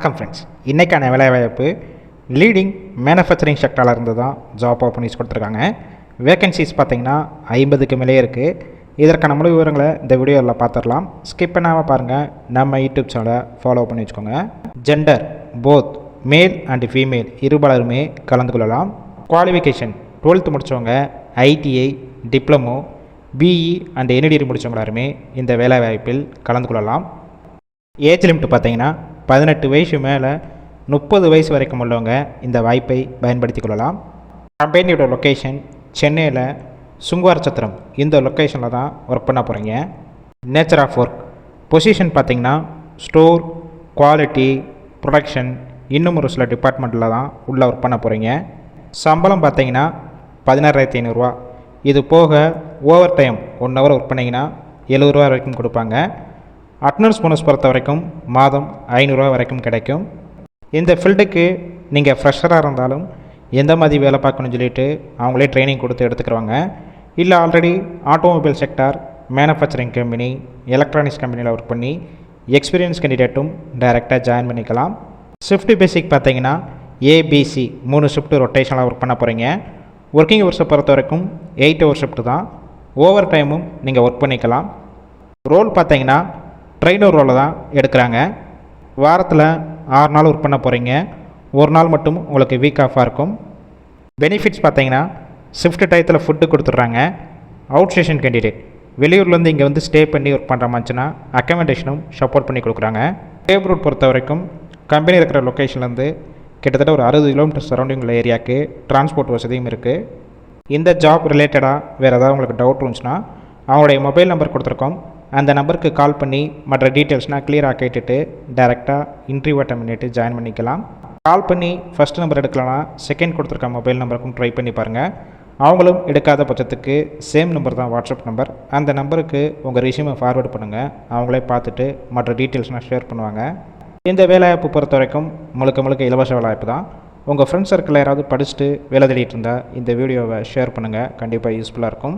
வணக்கம் ஃப்ரெண்ட்ஸ் இன்றைக்கான வேலைவாய்ப்பு லீடிங் மேனுஃபேக்சரிங் செக்டரில் இருந்து தான் ஜாப் ஓப்பனிங்ஸ் கொடுத்துருக்காங்க. வேகன்சிஸ் பார்த்தீங்கன்னா ஐம்பதுக்கு மேலே இருக்குது இதற்கான முழு விவரங்களை இந்த வீடியோவில் பார்த்துடலாம். ஸ்கிப் பண்ணாமல் பாருங்கள் நம்ம யூடியூப் சேனலை ஃபாலோ பண்ணி வச்சுக்கோங்க. Gender both male and female இருபலருமே கலந்து கொள்ளலாம். குவாலிஃபிகேஷன் டுவெல்த்து முடித்தவங்க ITI diploma BE and NTT முடித்தவங்க எல்லாருமே இந்த வேலைவாய்ப்பில் கலந்து கொள்ளலாம். ஏஜ் லிமிட் பார்த்தீங்கன்னா பதினெட்டு வயசு மேலே முப்பது வயசு வரைக்கும் உள்ளவங்க இந்த வாய்ப்பை பயன்படுத்தி கொள்ளலாம். கம்பெனியோட லொக்கேஷன் சென்னையில் சுங்குவார் சத்திரம் இந்த லொக்கேஷனில் தான் ஒர்க் பண்ண போகிறீங்க நேச்சர் ஆஃப் ஒர்க் பொசிஷன் பார்த்தீங்கன்னா ஸ்டோர் குவாலிட்டி ப்ரொடக்ஷன் இன்னும் ஒரு சில டிபார்ட்மெண்ட்டில் தான் உள்ளே ஒர்க் பண்ண போகிறீங்க சம்பளம் பார்த்தீங்கன்னா பதினாறாயிரத்தி ஐநூறுரூவா இது போக over time one hour work பண்ணிங்கன்னா எழுபது ரூபா வரைக்கும் கொடுப்பாங்க. அட்னன்ஸ் போனஸ் பொறுத்த வரைக்கும் மாதம் ஐநூறுரூவா வரைக்கும் கிடைக்கும். இந்த ஃபீல்டுக்கு நீங்கள் ஃப்ரெஷராக இருந்தாலும் எந்த மாதிரி வேலை பார்க்கணும்னு சொல்லிட்டு அவங்களே ட்ரைனிங் கொடுத்து எடுத்துக்கிறாங்க இல்லை already automobile sector manufacturing company electronics கம்பெனியில் ஒர்க் பண்ணி எக்ஸ்பீரியன்ஸ் கேண்டிடேட்டும் டைரெக்டாக ஜாயின் பண்ணிக்கலாம். ஷிஃப்ட் பேசிக் பார்த்தீங்கன்னா ஏபிசி மூணு ஷிஃப்ட்டு ரொட்டேஷனில் ஒர்க் பண்ண போகிறீங்க ஒர்க்கிங் ஹவர்ஸை பொறுத்த வரைக்கும் எயிட் ஹவர் ஷிஃப்ட்டு தான். ஓவர் டைமும் நீங்கள் ஒர்க் பண்ணிக்கலாம். ரோல் பார்த்தீங்கன்னா ட்ரெயினர் ரோலை தான் எடுக்கிறாங்க. வாரத்தில் ஆறு நாள் ஒர்க் பண்ண போகிறீங்க ஒரு நாள் மட்டும் உங்களுக்கு வீக் ஆஃபாக இருக்கும். பெனிஃபிட்ஸ் பார்த்தீங்கன்னா ஷிஃப்ட் டயத்தில் ஃபுட்டு கொடுத்துட்றாங்க. அவுட் ஸ்டேஷன் கேண்டிடேட் வெளியூர்லேருந்து இங்கே வந்து ஸ்டே பண்ணி ஒர்க் பண்ணுற மாதிரிச்சுன்னா அக்கமெண்டேஷனும் சப்போர்ட் பண்ணி கொடுக்குறாங்க. கேப் ரூட் பொறுத்த வரைக்கும் கம்பெனி இருக்கிற லொக்கேஷன்லேருந்து கிட்டத்தட்ட ஒரு அறுபது கிலோமீட்டர் சரௌண்டிங் உள்ள ஏரியாவுக்கு டிரான்ஸ்போர்ட் வசதியும் இருக்குது இந்த ஜாப் ரிலேட்டடாக வேறு ஏதாவது உங்களுக்கு டவுட் இருந்துச்சுன்னா அவங்களுடைய மொபைல் நம்பர் கொடுத்துருக்கோம். அந்த நம்பருக்கு கால் பண்ணி மற்ற டீட்டெயில்ஸ்னால் கிளியராக கேட்டுட்டு டேரெக்டாக இன்டர்வியூ அட்டம் பண்ணிட்டு ஜாயின் பண்ணிக்கலாம். கால் பண்ணி ஃபஸ்ட் நம்பர் எடுக்கலனா செகண்ட் கொடுத்துருக்க மொபைல் நம்பருக்கும் ட்ரை பண்ணி பாருங்கள் அவங்களும் எடுக்காத பட்சத்துக்கு சேம் நம்பர் தான் வாட்ஸ்அப் நம்பர் அந்த நம்பருக்கு உங்கள் ரிசியூமை ஃபார்வேர்ட் பண்ணுங்கள் அவங்களே பார்த்துட்டு மற்ற டீட்டெயில்ஸ்னால் ஷேர் பண்ணுவாங்க. இந்த வேலைவாய்ப்பு பொறுத்த வரைக்கும் முழுக்க முழுக்க இலவச வேலைவாய்ப்பு தான். உங்கள் ஃப்ரெண்ட்ஸ் சர்க்கிளில் யாராவது படிச்சுட்டு வேலை தேடிட்டு இருந்தால் இந்த வீடியோவை ஷேர் பண்ணுங்கள் கண்டிப்பாக யூஸ்ஃபுல்லாக இருக்கும்.